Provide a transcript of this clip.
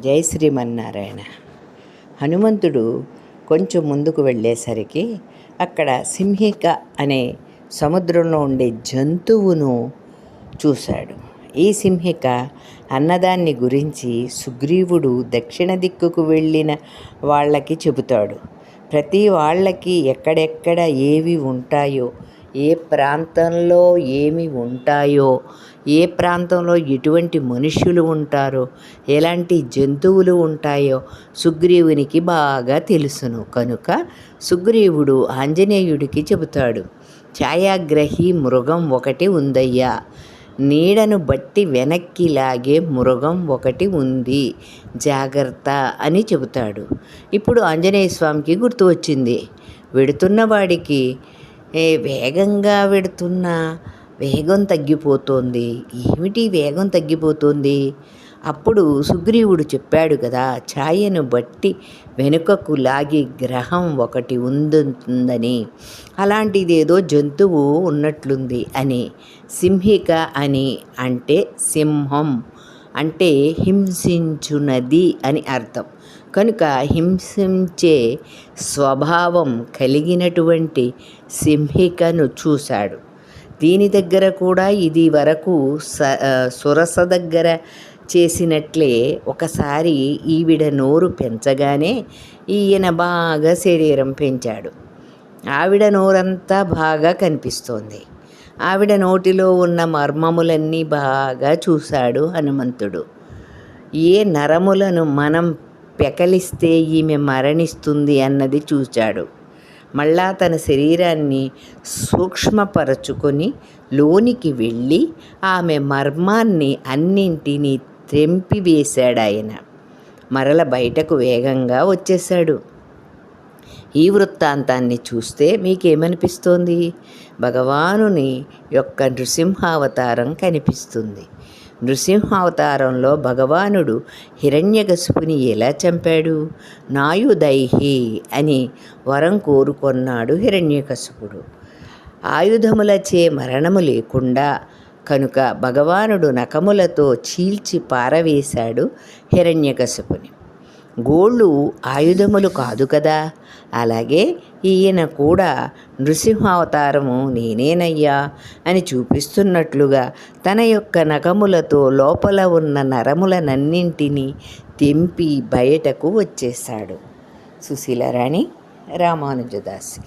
జై శ్రీమన్నారాయణ. హనుమంతుడు కొంచెం ముందుకు వెళ్ళేసరికి అక్కడ సింహిక అనే సముద్రంలో ఉండే జంతువును చూశాడు. ఈ సింహిక అన్నదాన్ని గురించి సుగ్రీవుడు దక్షిణ దిక్కుకు వెళ్ళిన వాళ్ళకి చెబుతాడు. ప్రతి వాళ్ళకి ఎక్కడెక్కడ ఏవి ఉంటాయో ఏ ప్రాంతంలో ఏమి ఉంటాయో ఏ ప్రాంతంలో ఎటువంటి మనుష్యులు ఉంటారో ఎలాంటి జంతువులు ఉంటాయో సుగ్రీవునికి బాగా తెలుసును. కనుక సుగ్రీవుడు ఆంజనేయుడికి చెబుతాడు ఛాయాగ్రహి మృగం ఒకటి ఉందయ్యా. నీడను బట్టి వెనక్కి లాగే మృగం ఒకటి ఉంది. జాగ్రత్త అని చెబుతాడు. ఇప్పుడు ఆంజనేయ స్వామికి గుర్తు వచ్చింది. వెడుతున్న వాడికి వేగంగా వెడుతున్న వేగం తగ్గిపోతోంది. ఏమిటి వేగం తగ్గిపోతుంది? అప్పుడు సుగ్రీవుడు చెప్పాడు కదా ఛాయను బట్టి వెనుకకు లాగి గ్రహం ఒకటి ఉందని అలాంటిదేదో జంతువు ఉన్నట్లుంది అని. సింహిక అని అంటే సింహం అంటే హింసించునది అని అర్థం. కనుక హింసించే స్వభావం కలిగినటువంటి సింహికను చూశాడు. దీని దగ్గర కూడా ఇది వరకు స సురస దగ్గర చేసినట్లే ఒకసారి ఈవిడ నోరు పెంచగానే ఈయన బాగా శరీరం పెంచాడు. ఆవిడ నోరంతా బాగా కనిపిస్తోంది. ఆవిడ నోటిలో ఉన్న మర్మములన్నీ బాగా చూశాడు హనుమంతుడు. ఏ నరములను మనం పెకలిస్తే ఈమె మరణిస్తుంది అన్నది చూచాడు. మళ్ళా తన శరీరాన్ని సూక్ష్మపరచుకొని లోనికి వెళ్ళి ఆమె మర్మాన్ని అన్నింటినీ తెంపివేశాడు ఆయన మరల బయటకు వేగంగా వచ్చేశాడు. ఈ వృత్తాంతాన్ని చూస్తే మీకేమనిపిస్తోంది? భగవానుని యొక్క నృసింహావతారం కనిపిస్తుంది. నృసింహావతారంలో భగవానుడు హిరణ్యకశిపుని ఎలా చంపాడు? నాయుదైహి అని వరం కోరుకొన్నాడు హిరణ్యకశిపుడు. ఆయుధములచే మరణము లేకుండా కనుక భగవానుడు నకములతో చీల్చి పారవేశాడు హిరణ్యకశిపుని. గోళ్ళు ఆయుధములు కాదు కదా. అలాగే ఈయన కూడా నృసింహావతారము నేనేనయ్యా అని చూపిస్తున్నట్లుగా తన యొక్క నఖములతో లోపల ఉన్న నరములనన్నింటినీ తెంపి బయటకు వచ్చేశాడు. సుశీలరాణి రామానుజదాసి